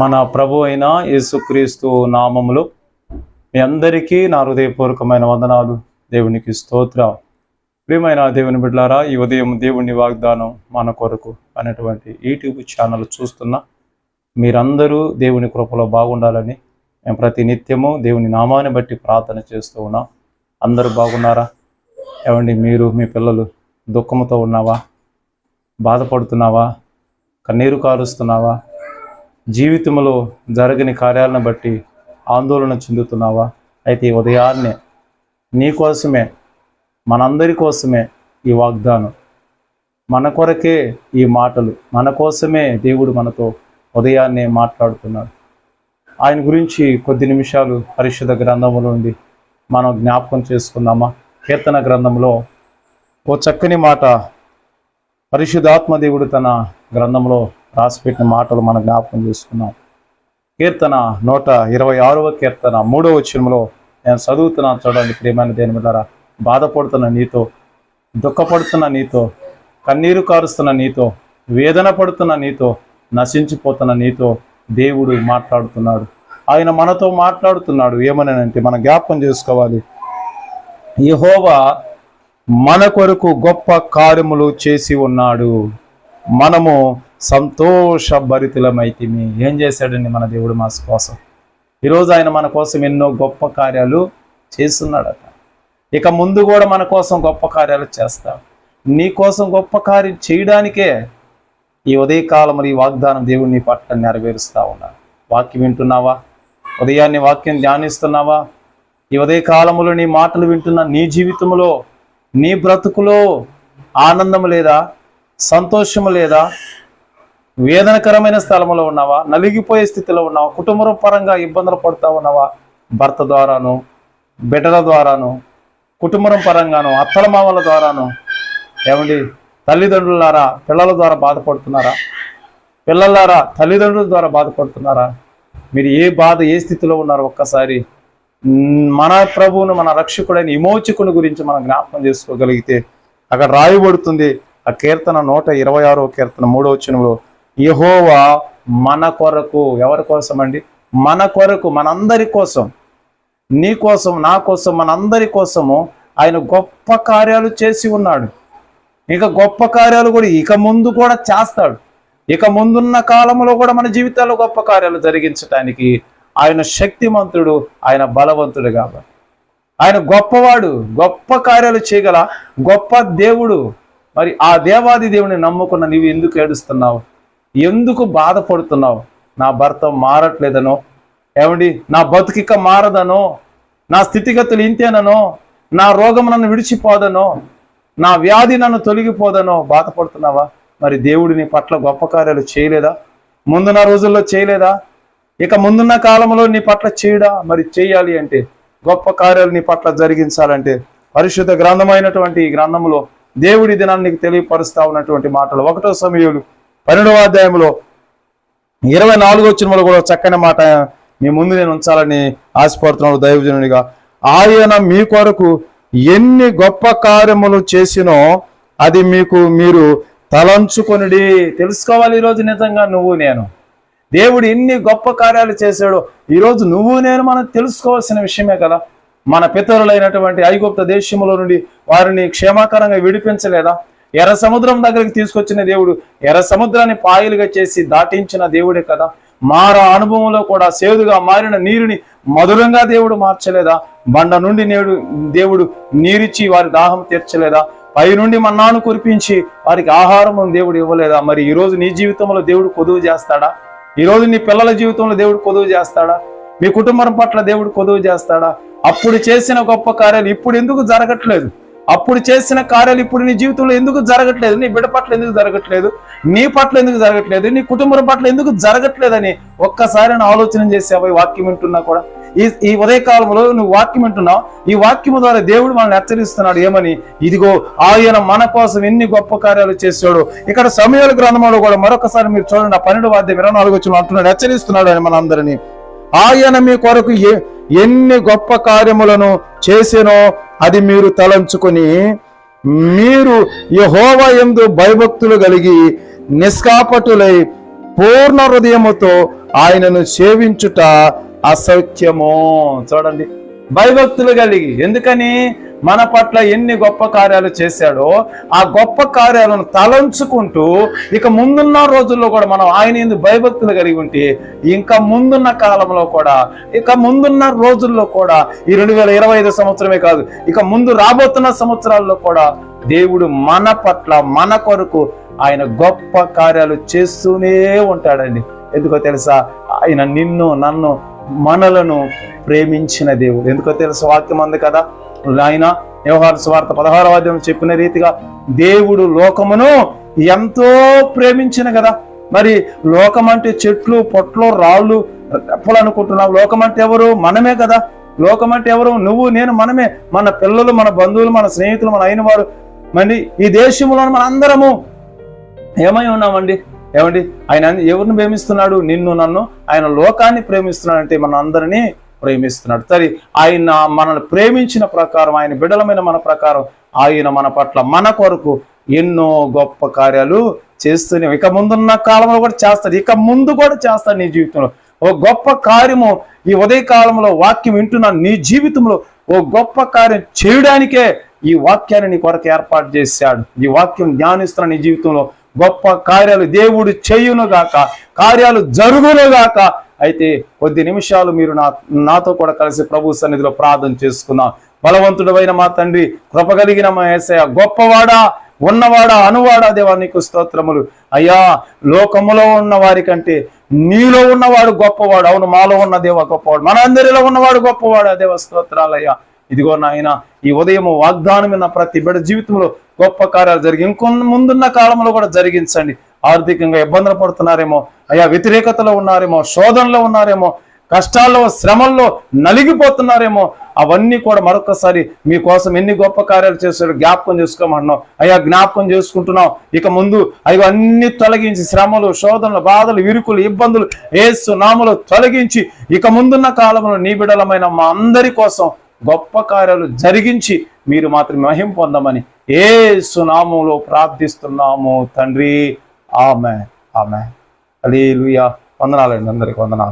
మన ప్రభు అయిన యేసుక్రీస్తు నామములో మీ అందరికీ నా హృదయపూర్వకమైన వందనాలు. దేవునికి స్తోత్ర. ప్రియమైన దేవుని బిడ్డారా ఈ ఉదయం దేవుని వాగ్దానం మన కొరకు అనేటువంటి యూట్యూబ్ ఛానల్ చూస్తున్న మీరందరూ దేవుని కృపలో బాగుండాలని మేము ప్రతి నిత్యము దేవుని నామాన్ని బట్టి ప్రార్థన చేస్తూ ఉన్నాం. అందరూ బాగున్నారా? ఏమండి మీరు మీ పిల్లలు దుఃఖంతో ఉన్నావా? బాధపడుతున్నావా? కన్నీరు కారుస్తున్నావా? జీవితంలో జరగని కార్యాలను బట్టి ఆందోళన చెందుతున్నావా? అయితే ఉదయాన్నే నీ కోసమే మనందరి కోసమే ఈ వాగ్దానం. మన కొరకే ఈ మాటలు మన కోసమే దేవుడు మనతో ఉదయాన్నే మాట్లాడుతున్నాడు. ఆయన గురించి కొద్ది నిమిషాలు పరిశుద్ధ గ్రంథంలో ఉంది మనం జ్ఞాపకం చేసుకుందామా? కీర్తన గ్రంథంలో ఓ చక్కని మాట పరిశుద్ధాత్మ దేవుడు తన గ్రంథంలో రాసిపెట్టిన మాటలు మనం జ్ఞాపకం చేసుకున్నాం. కీర్తన నూట ఇరవై ఆరవ కీర్తన మూడవ వచనంలో నేను చదువుతున్నాను చూడండి ప్రియమైన దేని ద్వారా బాధపడుతున్న నీతో దుఃఖపడుతున్న నీతో కన్నీరు కారుస్తున్న నీతో వేదన పడుతున్న నీతో నశించిపోతున్న నీతో దేవుడు మాట్లాడుతున్నాడు. ఆయన మనతో మాట్లాడుతున్నాడు. ఏమనంటే మనం జ్ఞాపకం చేసుకోవాలి. యహోవా మన కొరకు గొప్ప కార్యములు చేసి ఉన్నాడు. మనము సంతోషభరితులమైతిమి. ఏం చేశాడండి మన దేవుడు మా కోసం? ఈరోజు ఆయన మన కోసం ఎన్నో గొప్ప కార్యాలు చేస్తున్నాడట. ఇక ముందు కూడా మన కోసం గొప్ప కార్యాలు చేస్తాడు. నీ కోసం గొప్ప కార్యం చేయడానికే ఈ ఉదయకాలం ఈ వాగ్దానం దేవుడు నీ పట్ల నెరవేరుస్తా ఉన్నాడు. వాక్యం వింటున్నావా? ఉదయాన్నే వాక్యం ధ్యానిస్తున్నావా? ఈ ఉదయ కాలములో నీ మాటలు వింటున్న నీ జీవితంలో నీ బ్రతుకులో ఆనందం లేదా సంతోషము లేదా వేదనకరమైన స్థలంలో ఉన్నావా? నలిగిపోయే స్థితిలో ఉన్నావా? కుటుంబం పరంగా ఇబ్బందులు పడుతూ ఉన్నావా? భర్త ద్వారాను బిడ్డల ద్వారాను కుటుంబం పరంగాను అత్తల మామల ద్వారాను. ఏమండి? తల్లిదండ్రులారా పిల్లల ద్వారా బాధపడుతున్నారా? పిల్లలారా తల్లిదండ్రుల ద్వారా బాధపడుతున్నారా? మీరు ఏ బాధ ఏ స్థితిలో ఉన్నారో ఒక్కసారి మన ప్రభువును మన రక్షకుడైన విమోచకుని గురించి మనం జ్ఞాపకం చేసుకోగలిగితే అక్కడ రాయబడుతుంది ఆ కీర్తన నూట ఇరవై ఆరో కీర్తన మూడో చినులో యహోవా మన కొరకు ఎవరి కోసం అండి మన కొరకు మనందరి కోసం. నీ కోసం నా కోసం మనందరి కోసము ఆయన గొప్ప కార్యాలు చేసి ఉన్నాడు. ఇక గొప్ప కార్యాలు కూడా ఇక ముందు కూడా చేస్తాడు. ఇక ముందున్న కాలంలో కూడా మన జీవితాల్లో గొప్ప కార్యాలు జరిగించడానికి ఆయన శక్తిమంతుడు ఆయన బలవంతుడు కాబట్టి. ఆయన గొప్పవాడు గొప్ప కార్యాలు చేయగల గొప్ప దేవుడు. మరి ఆ దేవాది దేవుని నమ్ముకున్న నీవు ఎందుకు ఏడుస్తున్నావు? ఎందుకు బాధపడుతున్నావు? నా భర్త మారట్లేదనో? ఏమండి? నా బతుకిక మారదనో? నా స్థితిగతులు ఇంతేననో? నా రోగం నన్ను విడిచిపోదనో? నా వ్యాధి నన్ను తొలగిపోదనో? బాధపడుతున్నావా? మరి దేవుడు నీ పట్ల గొప్ప కార్యాలు చేయలేదా? ముందున్న రోజుల్లో చేయలేదా? ఇక ముందున్న కాలంలో నీ పట్ల చేయడా? మరి చేయాలి అంటే గొప్ప కార్యాలు నీ పట్ల జరిగించాలంటే పరిశుద్ధ గ్రంథమైనటువంటి ఈ గ్రంథంలో దేవుడి దినాన్ని నీకు తెలియపరుస్తా ఉన్నటువంటి మాటలు. ఒకటో సమయంలో పన్నెండవ అధ్యాయంలో ఇరవై నాలుగో వచ్చిన కూడా చక్కని మాట మీ ముందు నేను ఉంచాలని ఆశపడుతున్నాడు దైవజనుడిగా ఆయన మీ కొరకు ఎన్ని గొప్ప కార్యములు చేసినో అది మీకు మీరు తలంచుకొనిడి. తెలుసుకోవాలి ఈరోజు నిజంగా నువ్వు నేను. దేవుడు ఎన్ని గొప్ప కార్యాలు చేశాడో ఈరోజు నువ్వు నేను మనం తెలుసుకోవాల్సిన విషయమే కదా. మన పితరులైనటువంటి ఐగుప్త దేశములో నుండి వారిని క్షేమాకరంగా విడిపించలేదా? ఎర్ర సముద్రం దగ్గరికి తీసుకొచ్చిన దేవుడు ఎర్ర సముద్రాన్ని పాయలుగా చేసి దాటించిన దేవుడే కదా. మార అనుభవంలో కూడా సేదుగా మారిన నీరుని మధురంగా దేవుడు మార్చలేదా? బండ నుండి నేడు దేవుడు నీరిచ్చి వారి దాహం తీర్చలేదా? పై నుండి మన్నాను కురిపించి వారికి ఆహారం దేవుడు ఇవ్వలేదా? మరి ఈ రోజు నీ జీవితంలో దేవుడు కొదువు చేస్తాడా? ఈ రోజు నీ పిల్లల జీవితంలో దేవుడు కొదువు చేస్తాడా? మీ కుటుంబం పట్ల దేవుడు కొదువు చేస్తాడా? అప్పుడు చేసిన గొప్ప కార్యాలు ఇప్పుడు ఎందుకు జరగట్లేదు? అప్పుడు చేసిన కార్యాలు ఇప్పుడు నీ జీవితంలో ఎందుకు జరగట్లేదు? నీ బిడ్డ పట్ల ఎందుకు జరగట్లేదు? నీ పట్ల ఎందుకు జరగట్లేదు? నీ కుటుంబం పట్ల ఎందుకు జరగట్లేదని ఒక్కసారి ఆలోచన చేసావు? ఈ వాక్యం వింటున్నా కూడా. ఈ ఈ ఉదయకాలంలో నువ్వు వాక్యం వింటున్నావు. ఈ వాక్యం ద్వారా దేవుడు మనల్ని హెచ్చరిస్తున్నాడు. ఏమని? ఇదిగో ఆయన మన కోసం ఎన్ని గొప్ప కార్యాలు చేశాడు. ఇక్కడ సమయాల గ్రంథంలో కూడా మరొకసారి మీరు చూడండి. ఆ పన్నెండు వాద్యం ఇరవై నాలుగు వచ్చిన అంటున్నాడు. హెచ్చరిస్తున్నాడు ఆయన మనందరినీ. ఆయన మీ కొరకు ఏ ఎన్ని గొప్ప కార్యములను చేసినో అది మీరు తలంచుకొని మీరు యహోవ ఎందు భయభక్తులు కలిగి నిష్కాపటులై పూర్ణ హృదయముతో ఆయనను సేవించుట అసత్యము. చూడండి. భయభక్తులు కలిగి. ఎందుకని? మన పట్ల ఎన్ని గొప్ప కార్యాలు చేశాడో ఆ గొప్ప కార్యాలను తలంచుకుంటూ ఇక ముందున్న రోజుల్లో కూడా మనం ఆయన ఎందు భయభక్తులు కలిగి ఉంటే ఇంకా ముందున్న కాలంలో కూడా ఇక ముందున్న రోజుల్లో కూడా ఈ రెండు వేల ఇరవై ఐదు సంవత్సరమే కాదు ఇక ముందు రాబోతున్న సంవత్సరాల్లో కూడా దేవుడు మన పట్ల మన కొరకు ఆయన గొప్ప కార్యాలు చేస్తూనే ఉంటాడండి. ఎందుకో తెలుసా? ఆయన నిన్ను నన్ను మనలను ప్రేమించిన దేవుడు. ఎందుకో తెలుసు వాక్యం అంది కదా? ఆయన వ్యవహార స్వార్థ పదహారవ అధ్యాయం చెప్పిన రీతిగా దేవుడు లోకమును ఎంతో ప్రేమించిన కదా. మరి లోకం అంటే చెట్లు పొట్లు రాళ్ళు రెప్పలు అనుకుంటున్నావు లోకం అంటే ఎవరు? మనమే కదా. లోకం అంటే ఎవరు? నువ్వు నేను మనమే. మన పిల్లలు మన బంధువులు మన స్నేహితులు మన అయిన వారు. మరి ఈ దేశంలో మన అందరము ఏమై ఉన్నామండి? ఏమండి? ఆయన ఎవరిని ప్రేమిస్తున్నాడు? నిన్ను నన్ను. ఆయన లోకాన్ని ప్రేమిస్తున్నాడు అంటే మన అందరినీ ప్రేమిస్తున్నాడు. సరే ఆయన మనల్ని ప్రేమించిన ప్రకారం ఆయన బిడలమైన మన ప్రకారం ఆయన మన పట్ల మన కొరకు ఎన్నో గొప్ప కార్యాలు చేస్తూనే ఇక ముందున్న కాలంలో కూడా చేస్తాడు. ఇక ముందు కూడా చేస్తాడు నీ జీవితంలో. ఓ గొప్ప కార్యము ఈ ఉదయ కాలంలో వాక్యం వింటున్న నీ జీవితంలో ఓ గొప్ప కార్యం చేయడానికే ఈ వాక్యాన్ని నీ కొరకు ఏర్పాటు చేశాడు. ఈ వాక్యం ధ్యానిస్తున్న నీ జీవితంలో గొప్ప కార్యాలు దేవుడు చేయునుగాక కార్యాలు జరుగును గాక అయితే కొద్ది నిమిషాలు మీరు నా నాతో కూడా కలిసి ప్రభు సన్నిధిలో ప్రార్థన చేసుకుందాం. బలవంతుడమైన మా తండ్రి కృపగలిగిన మా ఏసయ గొప్పవాడా ఉన్నవాడా అనువాడా దేవా నీకు స్తోత్రములు. అయ్యా లోకములో ఉన్న వారి కంటే నీలో ఉన్నవాడు గొప్పవాడు అవును మాలో ఉన్న దేవ గొప్పవాడు మనందరిలో ఉన్నవాడు గొప్పవాడు దేవ స్తోత్రాలయ్యా. ఇదిగో నాయన ఈ ఉదయము వాగ్దానం విన్న ప్రతి బిడ్డ జీవితంలో గొప్ప కార్యాలు జరిగి ఇంకొన్ని ముందున్న కాలంలో కూడా జరిగించండి. ఆర్థికంగా ఇబ్బందులు పడుతున్నారేమో అయ్యా వ్యతిరేకతలో ఉన్నారేమో శోధనలో ఉన్నారేమో కష్టాల్లో శ్రమల్లో నలిగిపోతున్నారేమో అవన్నీ కూడా మరొకసారి మీకోసం ఎన్ని గొప్ప కార్యాలు చేస్తాడు జ్ఞాపకం చేసుకోమంటున్నాం. అయ్యా జ్ఞాపకం చేసుకుంటున్నాం. ఇక ముందు అవి అన్ని తొలగించి శ్రమలు శోధనలు బాధలు ఇరుకులు ఇబ్బందులు ఏసు నామలు తొలగించి ఇక ముందున్న కాలంలో నీ బిడలమైన మా అందరి కోసం గొప్ప కార్యాలు జరిగించి మీరు మాత్రం మహిం పొందమని ఏ సునామంలో ప్రార్థిస్తున్నాము తండ్రి. ఆమె ఆమె అలీలుయా వందనాలండి అందరికి. వందనాలు.